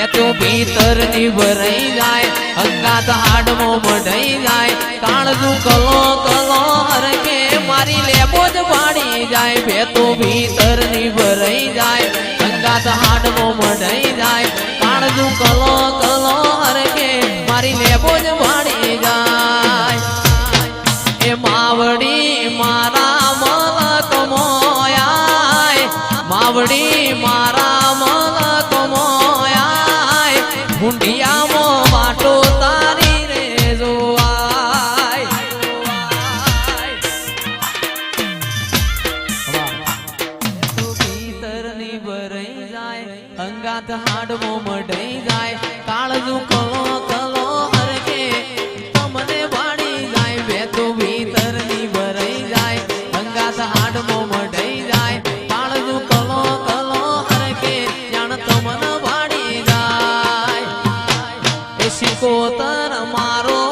એ તું ભીતરની ભરાઈ જાય, હંગાત હાડમો મઢાઈ જાય કાળજું કલો કલો હરકે મારી લેબો જ પાડી જાય, બે તું ભીતરની ભરાઈ જાય, હંગાત હાડમો મઢાઈ જાય કાળજું કલો કલો હરકે મારી લેબો જ પાડી જાય. એ માવડી મારા મત મોયા માવડી મારા Yeah. શીખો તર મારો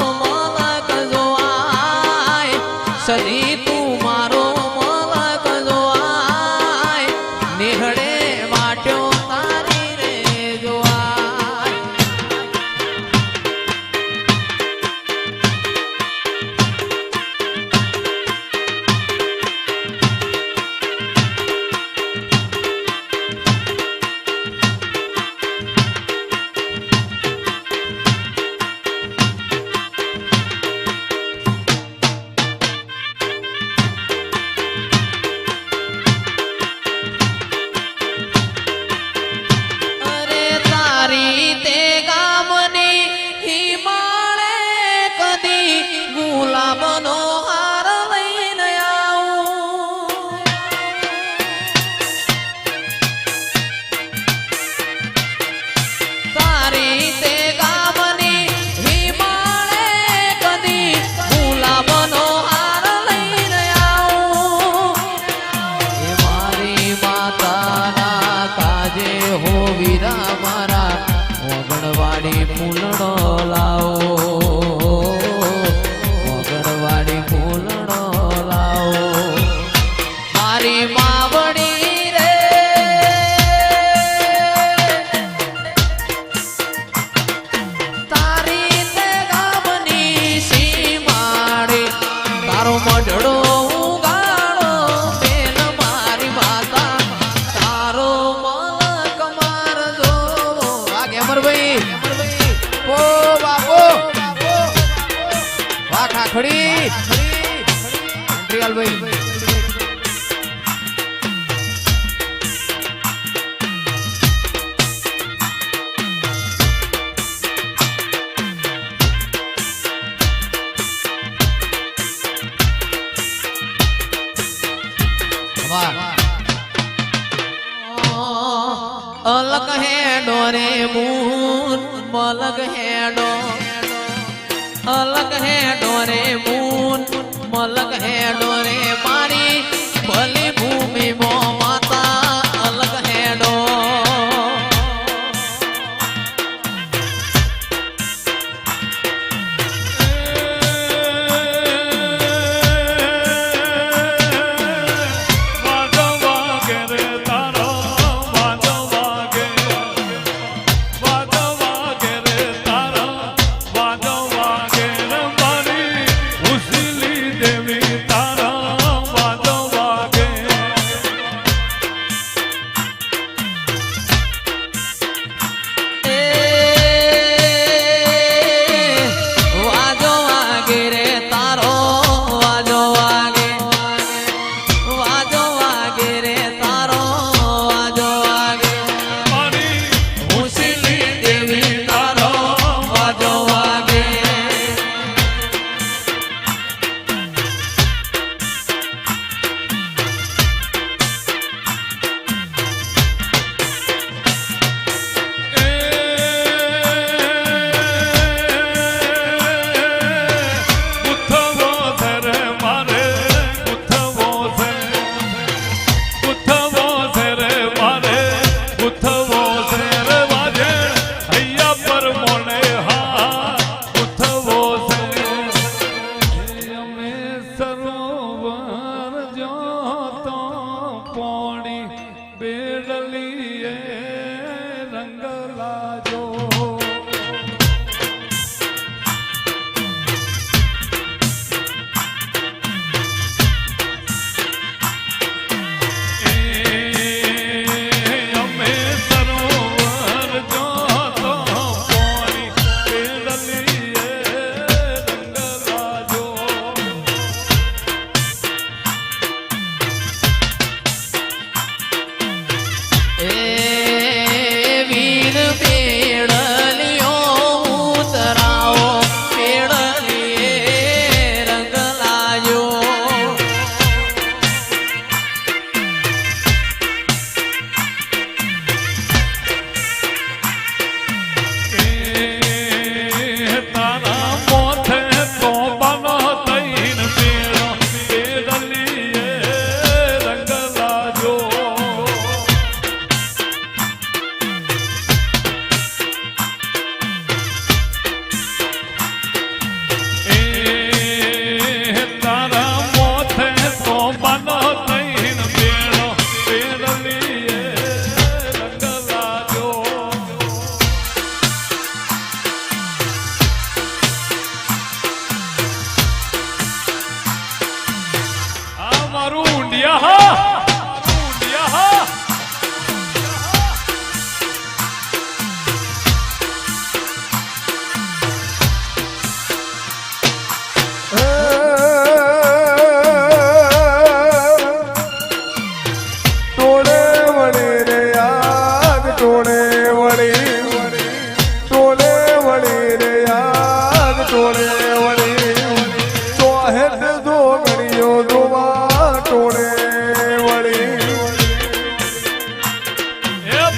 વાખા ખડી ભાઈ અલગ હે ડોરે મૂન મલગ હે ડો पलक है डोरे मु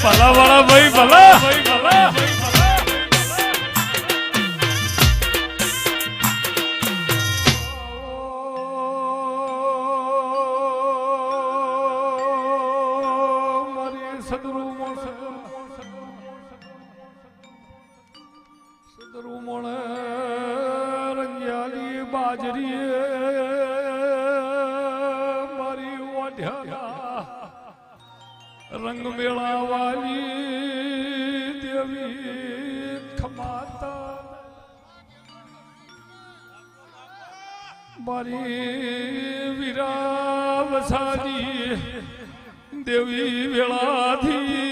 ભલા વાળા ભાઈ ભલા. સદરૂ મોણ રંગ્યાલી બાજરી રંગ મેળાવાલી દેવી ખમાતા. મારી વીરા વસારી દેવી વેળાથી